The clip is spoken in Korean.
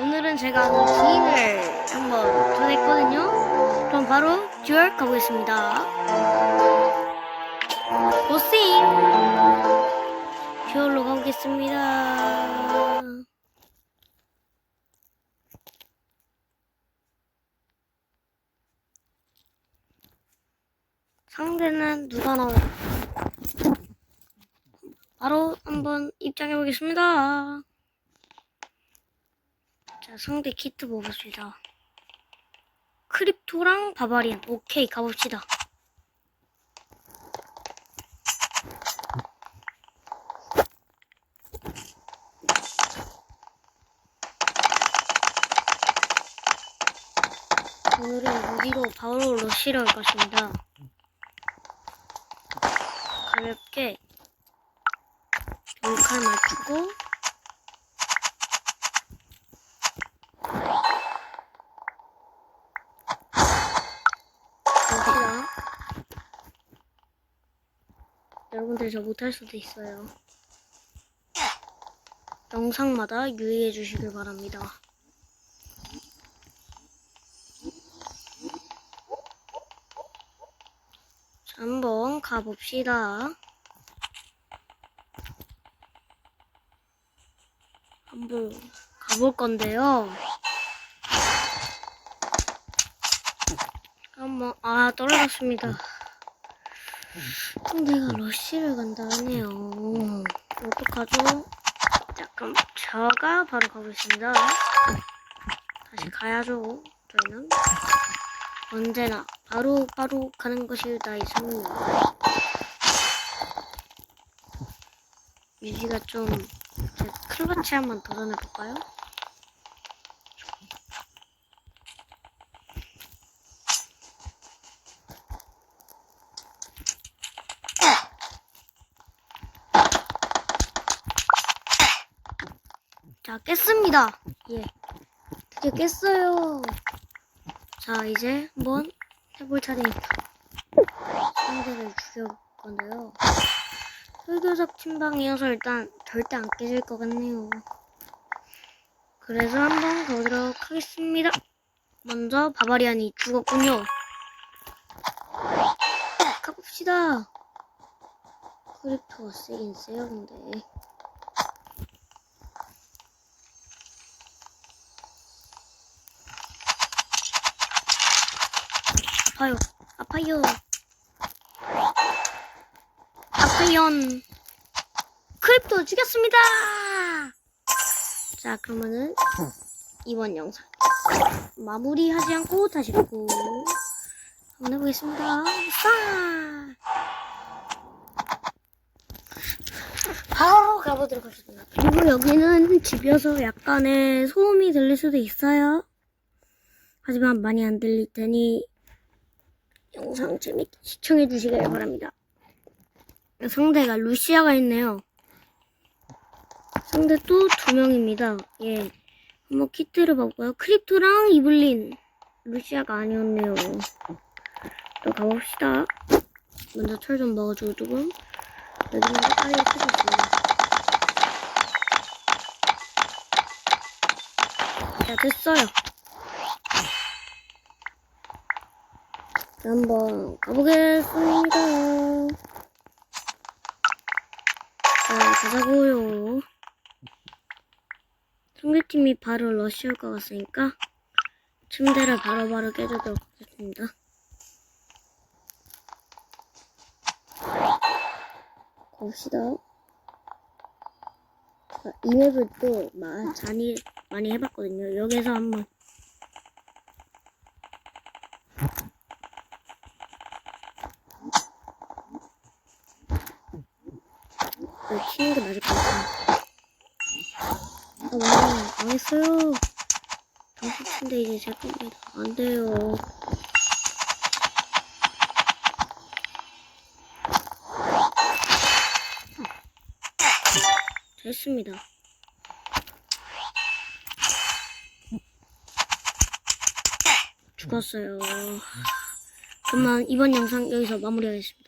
오늘은 제가 루틴을 한번 전했거든요. 그럼 바로 듀얼 가보겠습니다. 보싱! 듀얼로 가보겠습니다. 상대는 누가 나올까? 바로 한번 입장해 보겠습니다. 자, 상대 키트 보겠습니다. 크립토랑 바바리안. 오케이, 가봅시다. 오늘은 무기로 바로 러쉬를 할 것입니다. 가볍게 돌칼 맞추고 봅시다. 여러분들 저 못할 수도 있어요. 영상마다 유의해 주시길 바랍니다. 자, 한번 가봅시다. 한번 가볼 건데요. 한번 아 떨어졌습니다. 상대가 러쉬를 간다 하네요. 어떡하죠? 잠깐 제가 바로 가보겠습니다. 다시 가야죠. 저희는 언제나 바로 바로 가는 것이 나의 승리. 유지가 좀제 클러치 한번 도전해 볼까요? 자, 깼습니다. 예. 드디어 깼어요. 자, 이제 한번 해볼 차례입니다. 상대를 죽여볼 건데요. 흑요석 침방이어서 일단 절대 안 깨질 것 같네요. 그래서 한번 가보도록 하겠습니다. 먼저 바바리안이 죽었군요. 가봅시다. 크립토가 세긴 세요, 근데. 아파요. 아파요. 아파연. 크립토 죽였습니다. 자, 그러면은 이번 영상 마무리하지 않고 다시 보고 한번 해보겠습니다. 싸! 바로 가보도록 하겠습니다. 그리고 여기는 집이어서 약간의 소음이 들릴 수도 있어요. 하지만 많이 안 들릴 테니 영상 재밌게 시청해 주시길 바랍니다. 상대가 루시아가 있네요. 상대 또 두 명입니다. 예. 한번 키트를 봐볼까요? 크립토랑 이블린. 루시아가 아니었네요. 또 가봅시다. 먼저 철 좀 먹어주고 조금. 여기는 빨리 켜줬습니다. 자, 됐어요. 한번 가보겠습니다. 자, 가자고요. 상대팀이 바로 러쉬 올 것 같으니까 침대를 바로바로 깨주도록 하겠습니다. 봅시다. 자, 이 맵을 또 마, 많이, 많이 해봤거든요. 여기서 한번 네, 치는 게 맞을 것 같아요. 아, 와, 망했어요. 정수인데 이제 제 겁니다. 안 돼요. 됐습니다. 죽었어요. 그러면 이번 영상 여기서 마무리하겠습니다.